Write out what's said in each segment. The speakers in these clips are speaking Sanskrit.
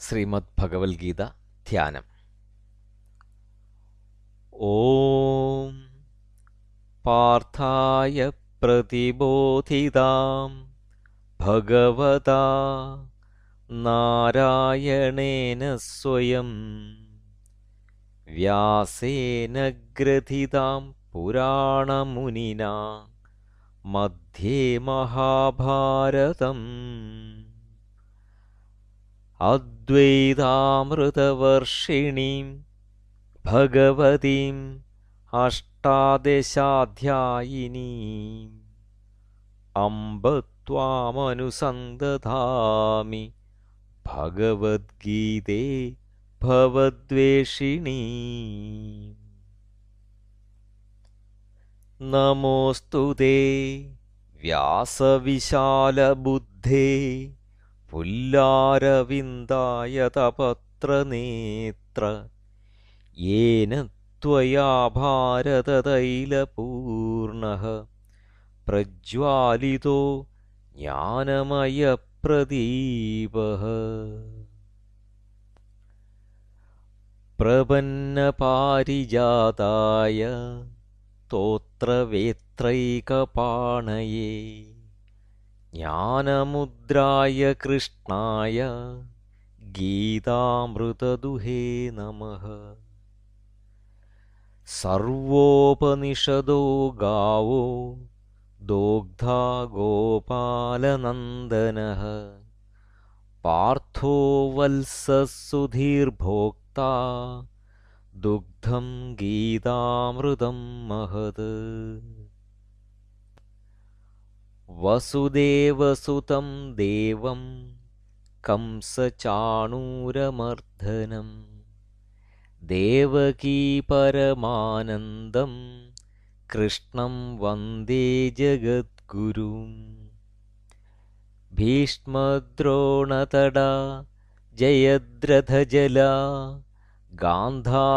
ശ്രീമദ്ഭഗവത്ഗീത ധ്യാനം ഓം പാർത്ഥായ പ്രതിബോധിതാം ഭഗവതാ നാരായണേന സ്വയം വ്യാസേന ഗ്രഥിതാം പുരാണമുനിനാ मध्ये महाभारतम् अद्वैतामृतवर्षिणीं भगवतीम् अष्टादशाध्यायिनीम् अम्ब त्वामनुसन्दधामि भगवद्गीते भवद्वेषिणी नमोऽस्तु ते व्यासविशालबुद्धे पुल्लारविन्दायतपत्रनेत्र येन त्वया भारततैलपूर्णः प्रज्वालितो ज्ञानमयप्रदीपः प्रपन्नपारिजाताय स्तोत्रवेत्रैकपाणये ज्ञानमुद्राय कृष्णाय गीतामृतदुहे नमः। सर्वोपनिषदो गावो दोग्धा गोपालनन्दनः। पार्थो वल्सुधीर्भोक्ता दुग्धं गीतामृतं महत् वसुदेवसुतं देवं कंसचाणूरमर्दनं देवकीपरमानन्दं कृष्णं वन्दे जगद्गुरुम् भीष्मद्रोणतडा जयद्रथजला गान्धारनीलोपला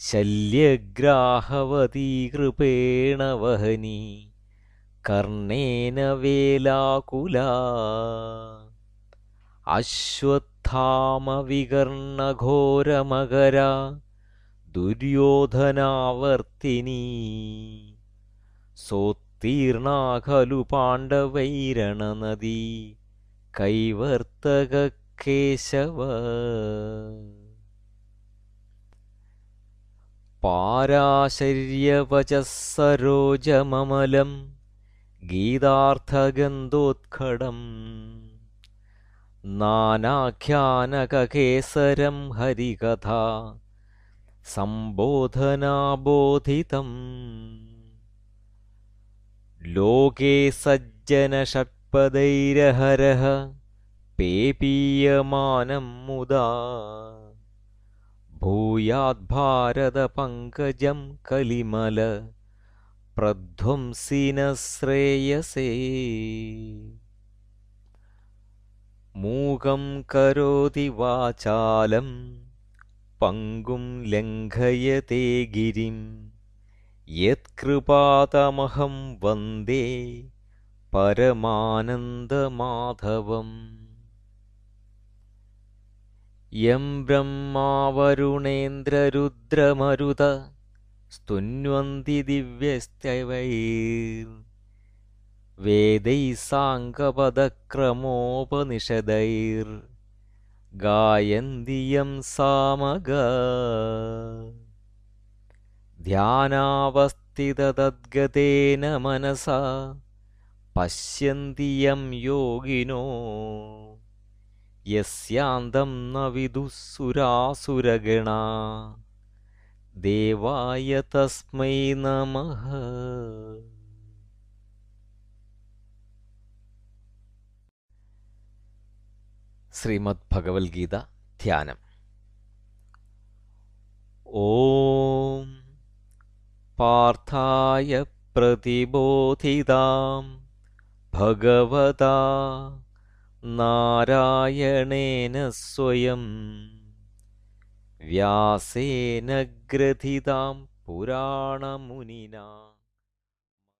ശല്യഗ്രാഹവതീ കൃപേണ വഹനി. കർണേന വേലാകുല. അശ്വത്ഥാമവികർണഘോരമകര. ദുര്യോധനാവർത്തിനി. സോത്തീർണ ഖലു പാണ്ഡവൈരണനദീ. കൈവർത്തകകേശവ पाराशर्यवचः सरोजममलं गीतार्थगन्धोत्खडम् नानाख्यानककेसरं हरिकथा सम्बोधनाबोधितम् लोके सज्जनषट्पदैरहरः पेपीयमानं मुदा भूयाद्भारतपङ्कजं कलिमल प्रध्वंसिनः श्रेयसे मूकं करोति वाचालं पङ्गुं लङ्घयते गिरिं। यत्कृपातमहं वन्दे परमानन्दमाधवम् യം ബ്രഹ്മാവരുണേന്ദ്രരുദ്രമരുത സ്തുന്വന്തി ദിവ്യസ്തൈ വേദൈ സാങ്കപദക്രമോപനിഷദൈർ ഗായന്തിയം സാമഗ. ധ്യാനാവസ്ഥിതദ്ഗതേന മനസാ. പശ്യന്തിയം യോഗിനോ. यस्यान्तं न विदुःसुरासुरगणा देवाय तस्मै नमः। श्रीमद्भगवद्गीता ध्यानम्। ॐ पार्थाय प्रतिबोधितां भगवता നാരായണേന സ്വയം. വ്യാസേന ഗ്രഥിതാം പുരാണമുനിനാ.